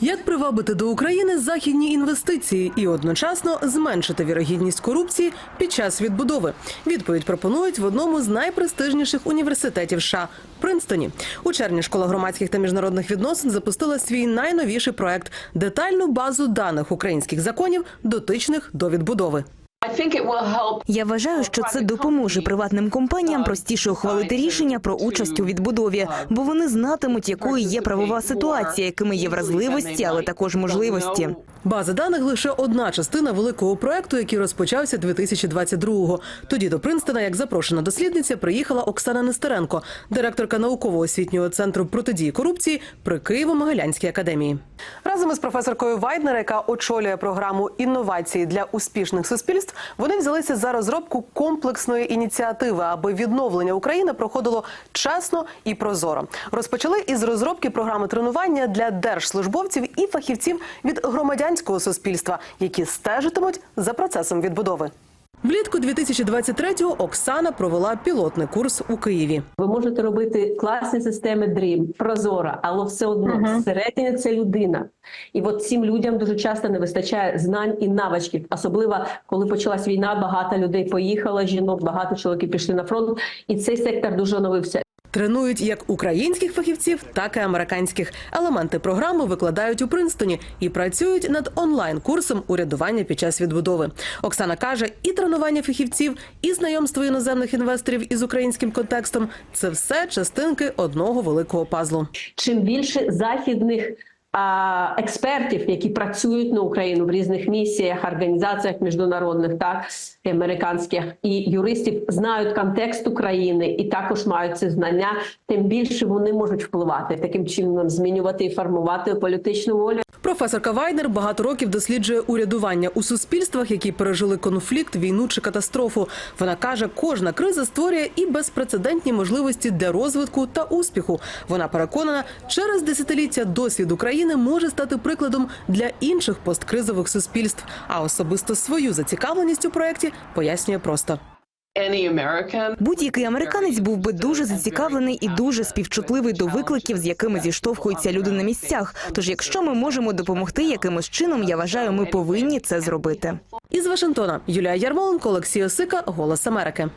Як привабити до України західні інвестиції і одночасно зменшити вірогідність корупції під час відбудови? Відповідь пропонують в одному з найпрестижніших університетів США – Принстоні. У червні школа громадських та міжнародних відносин запустила свій найновіший проект детальну базу даних українських законів, дотичних до відбудови. Я вважаю, що це допоможе приватним компаніям простіше ухвалити рішення про участь у відбудові, бо вони знатимуть, якою є правова ситуація, якими є вразливості, але також можливості. База даних лише одна частина великого проекту, який розпочався 2022-го. Тоді до Принстона, як запрошена дослідниця, приїхала Оксана Нестеренко, директорка науково-освітнього центру протидії корупції при Києво-Могилянській академії. Разом із професоркою Вайднер, яка очолює програму інновації для успішних суспільств, вони взялися за розробку комплексної ініціативи, аби відновлення України проходило чесно і прозоро. Розпочали із розробки програми тренування для держслужбовців і фахівців від громадянського суспільства, які стежитимуть за процесом відбудови. Влітку 2023-го Оксана провела пілотний курс у Києві. Ви можете робити класні системи Dream, прозора, але все одно всередині це людина. І от цим людям дуже часто не вистачає знань і навичків. Особливо коли почалась війна, багато людей поїхало, жінок, багато чоловіків пішли на фронт, і цей сектор дуже оновився. Тренують як українських фахівців, так і американських. Елементи програми викладають у Принстоні і працюють над онлайн-курсом урядування під час відбудови. Оксана каже, і тренування фахівців, і знайомство іноземних інвесторів із українським контекстом це все частинки одного великого пазлу. Чим більше західних експертів, які працюють на Україну в різних місіях, організаціях міжнародних, так і американських, і юристів знають контекст України і також мають ці знання, тим більше вони можуть впливати таким чином, змінювати і формувати політичну волю. Професорка Вайнер багато років досліджує урядування у суспільствах, які пережили конфлікт, війну чи катастрофу. Вона каже, кожна криза створює і безпрецедентні можливості для розвитку та успіху. Вона переконана, через десятиліття досвід України може стати прикладом для інших посткризових суспільств. А особисто свою зацікавленість у проєкті пояснює просто. Будь-який американець був би дуже зацікавлений і дуже співчутливий до викликів, з якими зіштовхуються люди на місцях. Тож, якщо ми можемо допомогти якимось чином, я вважаю, ми повинні це зробити. Із Вашингтона Юлія Ярмоленко, Олексій Осика, Голос Америки.